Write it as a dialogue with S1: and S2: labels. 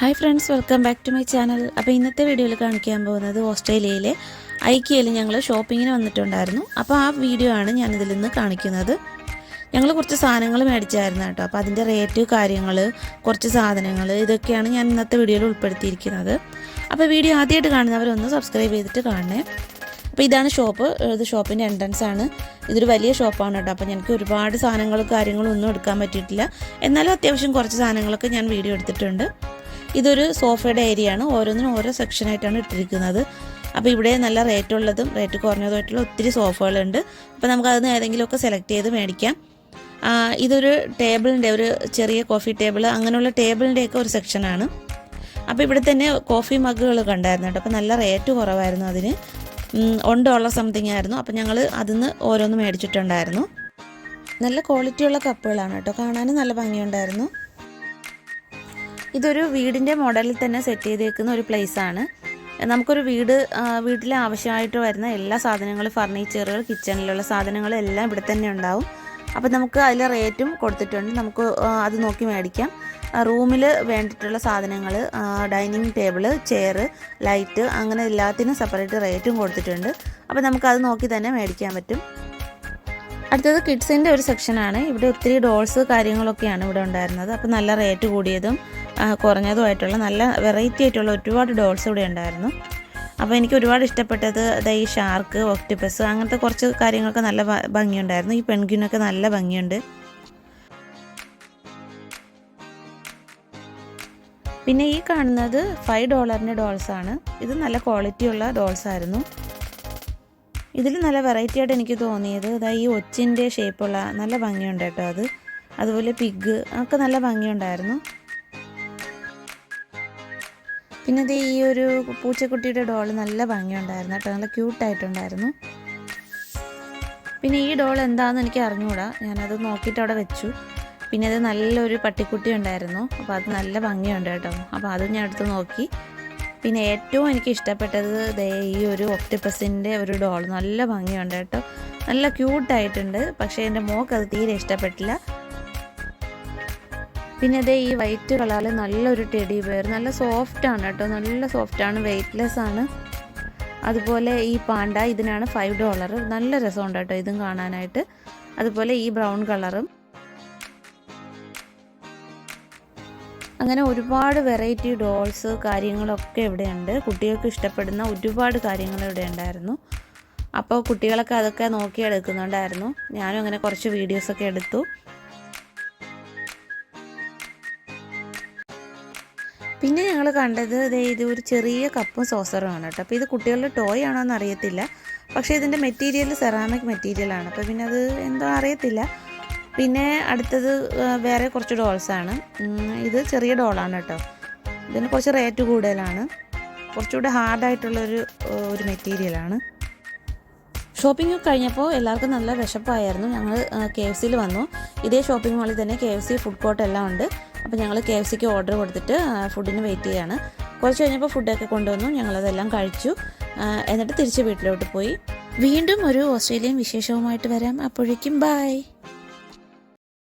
S1: Hi friends welcome back to my channel അപ്പോൾ ഇന്നത്തെ വീഡിയോയിൽ കാണിക്കാൻ പോകുന്നത് ഓസ്ട്രേലിയയിലെ ഐക്കിയയിൽ ഞങ്ങൾ ഷോപ്പിങ്ങിന് വന്നിട്ടുണ്ടായിരുന്നു. അപ്പോൾ ആ വീഡിയോ ആണ് ഞാനിതിൽ നിന്ന് കാണിക്കുന്നത്. ഞങ്ങൾ കുറച്ച് സാധനങ്ങൾ മേടിച്ചായിരുന്നു കേട്ടോ. അപ്പോൾ അതിന്റെ റേറ്റ് കാര്യങ്ങൾ കുറച്ച് സാധനങ്ങൾ ഇതൊക്കെയാണ് ഞാൻ ഇന്നത്തെ വീഡിയോയിൽ ഉൾപ്പെടുത്തിയിരിക്കുന്നത്. അപ്പോൾ വീഡിയോ ആദ്യമായിട്ട് കാണുന്നവരൊന്ന് സബ്സ്ക്രൈബ് ചെയ്തിട്ട് കാണണേ. അപ്പോൾ ഇതാണ് ഷോപ്പ് ഇത് ഷോപ്പിന്റെ എൻട്രൻസ് ആണ്. ഇതൊരു വലിയ ഷോപ്പാണ് കേട്ടോ. അപ്പോൾ എനിക്ക് ഒരുപാട് സാധനങ്ങളും കാര്യങ്ങളും ഒന്നും എടുക്കാൻ പറ്റിയിട്ടില്ല. എന്നാലും അത്യാവശ്യം കുറച്ച് സാധനങ്ങളൊക്കെ ഞാൻ വീഡിയോ എടുത്തിട്ടുണ്ട്. ഇതൊരു സോഫയുടെ ഏരിയ ആണ് ഓരോന്നിനും ഓരോ സെക്ഷനായിട്ടാണ് ഇട്ടിരിക്കുന്നത്. അപ്പോൾ ഇവിടെ നല്ല റേറ്റ് ഉള്ളതും റേറ്റ് കുറഞ്ഞതുമായിട്ടുള്ള ഒത്തിരി സോഫകളുണ്ട്. അപ്പോൾ നമുക്ക് അതിന് ഏതെങ്കിലുമൊക്കെ സെലക്ട് ചെയ്ത് മേടിക്കാം. ഇതൊരു ടേബിളിന്റെ ഒരു ചെറിയ കോഫി ടേബിൾ അങ്ങനെയുള്ള ടേബിളിന്റെയൊക്കെ ഒരു സെക്ഷനാണ് അപ്പോൾ ഇവിടെ തന്നെ കോഫി മഗ്ഗുകൾ കണ്ടായിരുന്നു കേട്ടോ അപ്പോൾ നല്ല റേറ്റ് കുറവായിരുന്നു അതിന്. വൺ ഡോളർ സംതിങ് ആയിരുന്നു. അപ്പോൾ ഞങ്ങൾ അതിന്ന് ഓരോന്ന് മേടിച്ചിട്ടുണ്ടായിരുന്നു. നല്ല ക്വാളിറ്റിയുള്ള കപ്പുകളാണ് കേട്ടോ. കാണാനും നല്ല ഭംഗിയുണ്ടായിരുന്നു. ഇതൊരു വീടിന്റെ മോഡലിൽ തന്നെ സെറ്റ് ചെയ്തേക്കുന്ന ഒരു പ്ലേസ് ആണ്. നമുക്കൊരു വീട് വീട്ടിൽ ആവശ്യമായിട്ട് വരുന്ന എല്ലാ സാധനങ്ങളും ഫർണിച്ചറുകൾ കിച്ചണിലുള്ള സാധനങ്ങളും എല്ലാം ഇവിടെ തന്നെ ഉണ്ടാവും. അപ്പോൾ നമുക്ക് അതിലെ റേറ്റും കൊടുത്തിട്ടുണ്ട്. നമുക്ക് അത് നോക്കി മേടിക്കാം. റൂമിൽ വേണ്ടിയിട്ടുള്ള സാധനങ്ങൾ ഡൈനിങ് ടേബിൾ ചെയർ ലൈറ്റ് അങ്ങനെ എല്ലാത്തിനും സെപ്പറേറ്റ് റേറ്റും കൊടുത്തിട്ടുണ്ട്. അപ്പോൾ നമുക്കത് നോക്കി തന്നെ മേടിക്കാൻ പറ്റും. അടുത്തത് കിഡ്സിന്റെ ഒരു സെക്ഷനാണ് ഇവിടെ ഒത്തിരി ഡോൾസ് കാര്യങ്ങളൊക്കെയാണ് ഇവിടെ ഉണ്ടായിരുന്നത്. അപ്പോൾ നല്ല റേറ്റ് കൂടിയതും കുറഞ്ഞതുമായിട്ടുള്ള നല്ല വെറൈറ്റി ആയിട്ടുള്ള ഒരുപാട് ഡോൾസ് ഇവിടെ ഉണ്ടായിരുന്നു. അപ്പോൾ എനിക്ക് ഒരുപാട് ഇഷ്ടപ്പെട്ടത് ഈ ഷാർക്ക് ഒക്ടിപ്പസ് അങ്ങനത്തെ കുറച്ച് കാര്യങ്ങളൊക്കെ നല്ല ഭംഗിയുണ്ടായിരുന്നു. ഈ പെൺകുനൊക്കെ നല്ല ഭംഗിയുണ്ട്. പിന്നെ ഈ കാണുന്നത് ഫൈവ് ഡോളറിന്റെ ആണ്. ഇത് നല്ല ക്വാളിറ്റി ഉള്ള ഡോൾസ് ആയിരുന്നു. ഇതിൽ നല്ല വെറൈറ്റി ആയിട്ട് എനിക്ക് തോന്നിയത് ഇതാ ഈ ഒച്ചിന്റെ ഷേപ്പുള്ള നല്ല ഭംഗിയുണ്ട് കേട്ടോ അത്. അതുപോലെ പിഗ് ഒക്കെ നല്ല ഭംഗിയുണ്ടായിരുന്നു. പിന്നെ ഇത് ഈ ഒരു പൂച്ചക്കുട്ടിയുടെ ഡോൾ നല്ല ഭംഗിയുണ്ടായിരുന്നു കേട്ടോ. നല്ല ക്യൂട്ടായിട്ടുണ്ടായിരുന്നു. പിന്നെ ഈ ഡോൾ എന്താണെന്ന് എനിക്ക് അറിഞ്ഞുകൂടാ ഞാനത് നോക്കിയിട്ട് അവിടെ വെച്ചു. പിന്നെ അത് നല്ലൊരു പട്ടിക്കുട്ടി ഉണ്ടായിരുന്നു. അപ്പോൾ അത് നല്ല ഭംഗിയുണ്ട് കേട്ടോ. അപ്പോൾ അതും ഞാൻ എടുത്ത് നോക്കി. പിന്നെ ഏറ്റവും എനിക്ക് ഇഷ്ടപ്പെട്ടത് ദേ ഈ ഒരു ഒക്ടിപ്പസിന്റെ ഒരു ഡോൾ. നല്ല ഭംഗിയുണ്ട് കേട്ടോ. നല്ല ക്യൂട്ടായിട്ടുണ്ട്. പക്ഷേ എന്റെ മോക്ക് അത് തീരെ ഇഷ്ടപ്പെട്ടില്ല. പിന്നെ അതേ ഈ വൈറ്റ് കളറിൽ നല്ലൊരു ടെഡി ബെയർ നല്ല സോഫ്റ്റ് ആണ് കേട്ടോ. നല്ല സോഫ്റ്റ് ആണ് വെയ്റ്റ്ലെസ് ആണ്. അതുപോലെ ഈ പാണ്ട ഇതിനാണ് ഫൈവ് ഡോളർ നല്ല രസമുണ്ട് കേട്ടോ ഇതും കാണാനായിട്ട്. അതുപോലെ ഈ ബ്രൗൺ കളറും. അങ്ങനെ ഒരുപാട് വെറൈറ്റി ഡോൾസ് കാര്യങ്ങളൊക്കെ ഇവിടെയുണ്ട്. കുട്ടികൾക്ക് ഇഷ്ടപ്പെടുന്ന ഒരുപാട് കാര്യങ്ങൾ ഇവിടെ ഉണ്ടായിരുന്നു. അപ്പോൾ കുട്ടികളൊക്കെ അതൊക്കെ നോക്കി എടുക്കുന്നുണ്ടായിരുന്നു ഞാനും അങ്ങനെ കുറച്ച് വീഡിയോസൊക്കെ എടുത്തു. പിന്നെ ഞങ്ങൾ കണ്ടത് ഇത് ഒരു ചെറിയ കപ്പും സോസറുമാണ് കേട്ടോ. അപ്പോൾ ഇത് കുട്ടികളുടെ ടോയ് ആണോ എന്ന് അറിയത്തില്ല. പക്ഷേ ഇതിന്റെ മെറ്റീരിയൽ സെറാമിക് മെറ്റീരിയൽ ആണ്. അപ്പോൾ പിന്നെ അത് എന്തോ അറിയത്തില്ല. പിന്നെ അടുത്തത് വേറെ കുറച്ച് ഡോൾസാണ് ഇത് ചെറിയ ഡോളാണ് കേട്ടോ. ഇതിന് കുറച്ച് റേറ്റ് കൂടുതലാണ്. കുറച്ചുകൂടെ ഹാർഡായിട്ടുള്ളൊരു ഒരു മെറ്റീരിയലാണ് ഷോപ്പിംഗ് കഴിഞ്ഞപ്പോൾ എല്ലാവർക്കും നല്ല വിശപ്പായിരുന്നു. ഞങ്ങൾ കെ എഫ് സിയിൽ വന്നു. ഇതേ ഷോപ്പിംഗ് മാളിൽ തന്നെ K F C food court എല്ലാം ഉണ്ട്. അപ്പോൾ ഞങ്ങൾ കെ എഫ് സിക്ക് ഓർഡർ കൊടുത്തിട്ട് ഫുഡിന് വെയിറ്റ് ചെയ്യാണ്. കുറച്ച് കഴിഞ്ഞപ്പോൾ ഫുഡൊക്കെ കൊണ്ടുവന്നു. ഞങ്ങളതെല്ലാം കഴിച്ചു. എന്നിട്ട് തിരിച്ച് വീട്ടിലോട്ട് പോയി. വീണ്ടും ഒരു ഓസ്ട്രേലിയൻ വിശേഷവുമായിട്ട് വരാം. അപ്പോഴേക്കും ബായ്